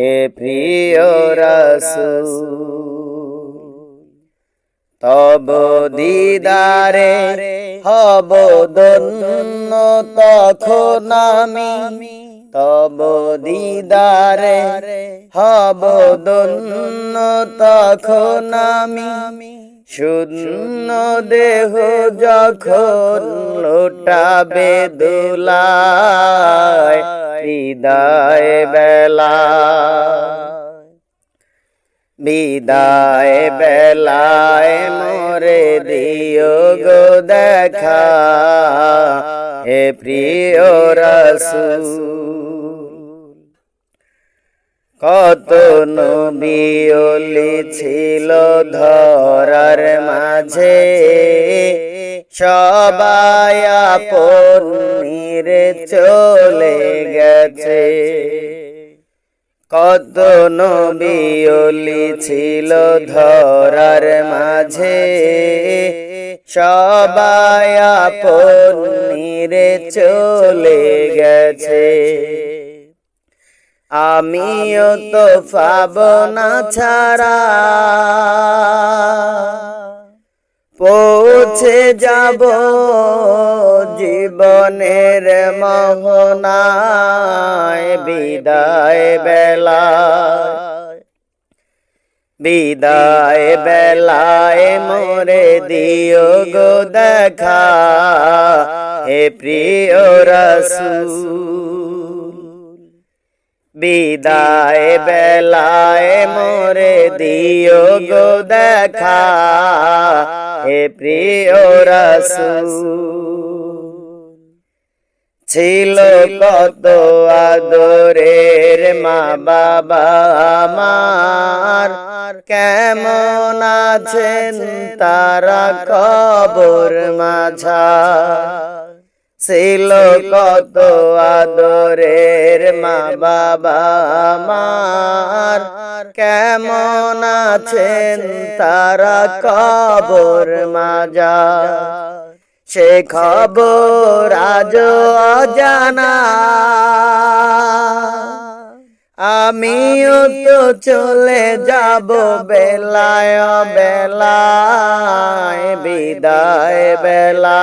হে প্রিয় রসুল, তব দিদারে হব দন্য তখন আমি, তব দিদারে হব দন্য তখন আমি। শূন্য দেহ যখন লোটাবে দোলায় হৃদয় বেলা। বিদায় বেলায় মোরে দিও গো দেখা। হে প্রিয় রসুল কত নবিয়লি ছিল ধরার মাঝে। সবাই আপন চলে গেছে। কত নবিয়লি ছিল ধরার মাঝে। সবাই আপন চলে গেছে। আমিও তো পাব না ছাড়া। পৌঁছে যাব জীবনের মোহনায়, বিদায় বেলা বিদায় বেলায় মোরে দিও গো দেখা, হে প্রিয় রসুল। বিদায় বেলায় মোরে দিও গো দেখা। হে প্রিয় রসুল। ছিল কত আদরের মা বাবা আমার। কেমন আছেন তারা কবর মাঝা? ছিল কত আদরের মা বাবা আমার কেমন আছেন তারা কবর মাজা সে খবর আজ অজানা। আমিও তো চলে যাব বেলায় বেলায়। বিদায় বেলা।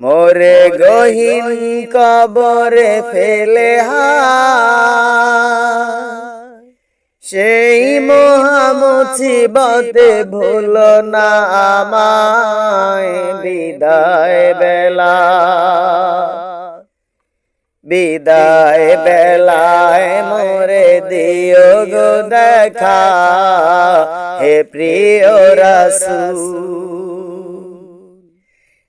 মোরে গহীন কবরে ফেলে সেই মহামুসিবতে ভুল না আমায় বিদায় বেলা। বিদায় বেলায় মোরে দিও গো দেখা হে প্রিয় রসুল।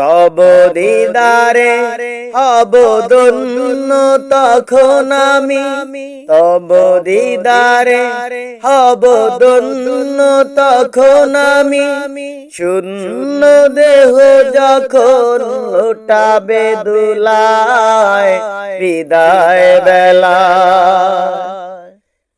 তব দিদারে হব দন্য তখন আমি। তব দিদারে হব দন্য তখন আমি। শূন্য দেহ যখন লোটাবে দুলায়, বিদায় বেলা।